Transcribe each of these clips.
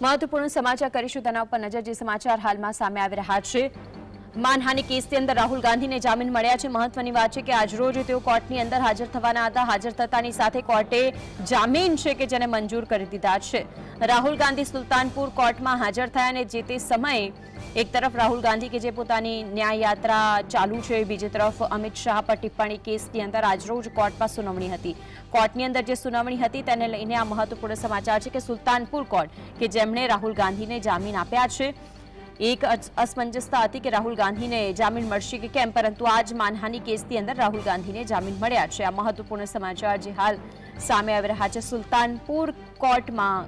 મહત્વપૂર્ણ સમાચાર કરીશું તેના ઉપર નજર જે સમાચાર હાલમાં સામે આવી રહ્યા છે. માનહાનિ કેસની અંદર રાહુલ ગાંધીને જામીન મળ્યા છે. મહત્વની વાત છે કે આજરોજ તેઓ કોર્ટની અંદર હાજર થવાના હતા. હાજર થતાની સાથે કોર્ટે જામીન છે કે જેને મંજૂર કરી દીધા છે. રાહુલ ગાંધી સુલતાનપુર કોર્ટમાં હાજર થયા અને જે તે સમયે એક તરફ રાહુલ ગાંધી કે જે પોતાની ન્યાય યાત્રા ચાલુ છે, બીજી તરફ અમિત શાહ પર ટિપ્પણી કેસની અંદર આજરોજ કોર્ટમાં સુનાવણી હતી. કોર્ટની અંદર જે સુનાવણી હતી તેને લઈને આ મહત્વપૂર્ણ સમાચાર છે કે સુલતાનપુર કોર્ટ કે જેમણે રાહુલ ગાંધીને જામીન આપ્યા છે. એક અસ- અસમંજસતા હતી કે રાહુલ ગાંધીને જામીન મળશે કે કેમ પરંતુ આજ માનહાની કેસની અંદર રાહુલ ગાંધીને જામીન મળ્યા છે આ મહત્વપૂર્ણ સમાચાર જે હાલ સામે આવી રહ્યા છે સુલતાનપુર કોર્ટમાં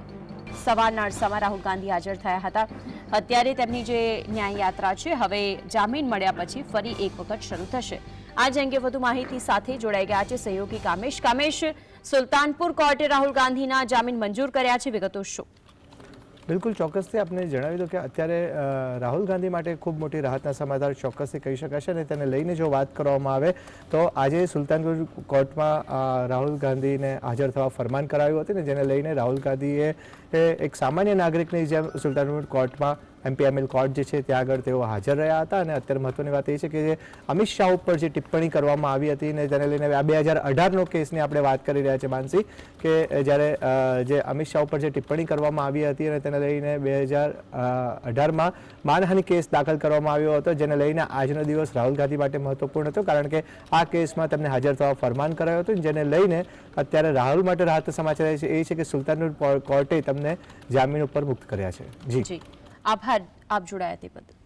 સવારના અરસામાં રાહુલ ગાંધી હાજર થયા હતા અત્યારે તેમની જે ન્યાય યાત્રા છે હવે જામીન મળ્યા પછી ફરી એક વખત શરૂ થશે આજ અંગે વધુ માહિતી સાથે જોડાઈ ગયા છે સહયોગી કામેશ. કામેશ, સુલતાનપુર કોર્ટે રાહુલ ગાંધીના જામીન મંજૂર કર્યા છે, વિગતો શું? બિલકુલ, ચોક્કસથી આપને જણાવી દો કે અત્યારે રાહુલ ગાંધી માટે ખૂબ મોટી રાહતના સમાચાર ચોક્કસથી કહી શકાશે અને તેને લઈને જો વાત કરવામાં આવે, તો આજે સુલતાનપુર કોર્ટમાં રાહુલ ગાંધીને હાજર થવા ફરમાન કરાયું હતું ને જેને લઈને રાહુલ ગાંધીએ એક સામાન્ય નાગરિકની જેમ સુલતાનપુર કોર્ટમાં એમપીએમએલ કોર્ટ જે છે ત્યાં આગળ તેઓ હાજર રહ્યા હતા અને અત્યારે મહત્વની વાત એ છે કે જે અમિત શાહ ઉપર જે ટિપ્પણી કરવામાં આવી હતી ને તેને લઈને આ બે હજાર અઢારનો કેસની આપણે વાત કરી રહ્યા છીએ માનસી, કે જ્યારે જે અમિત શાહ ઉપર જે ટિપ્પણી કરવામાં આવી હતી અને તેને લઈને બે હજાર અઢારમાં માનહાનિ કેસ દાખલ કરવામાં આવ્યો હતો, જેને લઈને આજનો દિવસ રાહુલ ગાંધી માટે મહત્વપૂર્ણ હતો, કારણ કે આ કેસમાં તેમને હાજર થવા ફરમાન કરાયો હતો, જેને લઈને અત્યારે રાહુલ માટે રાહત સમાચાર એ છે એ છે કે સુલતાનપુર કોર્ટે તમને જામીન ઉપર મુક્ત કર્યા છે. જી. જી. આભાર. આપ જોડાયા તે બદલ.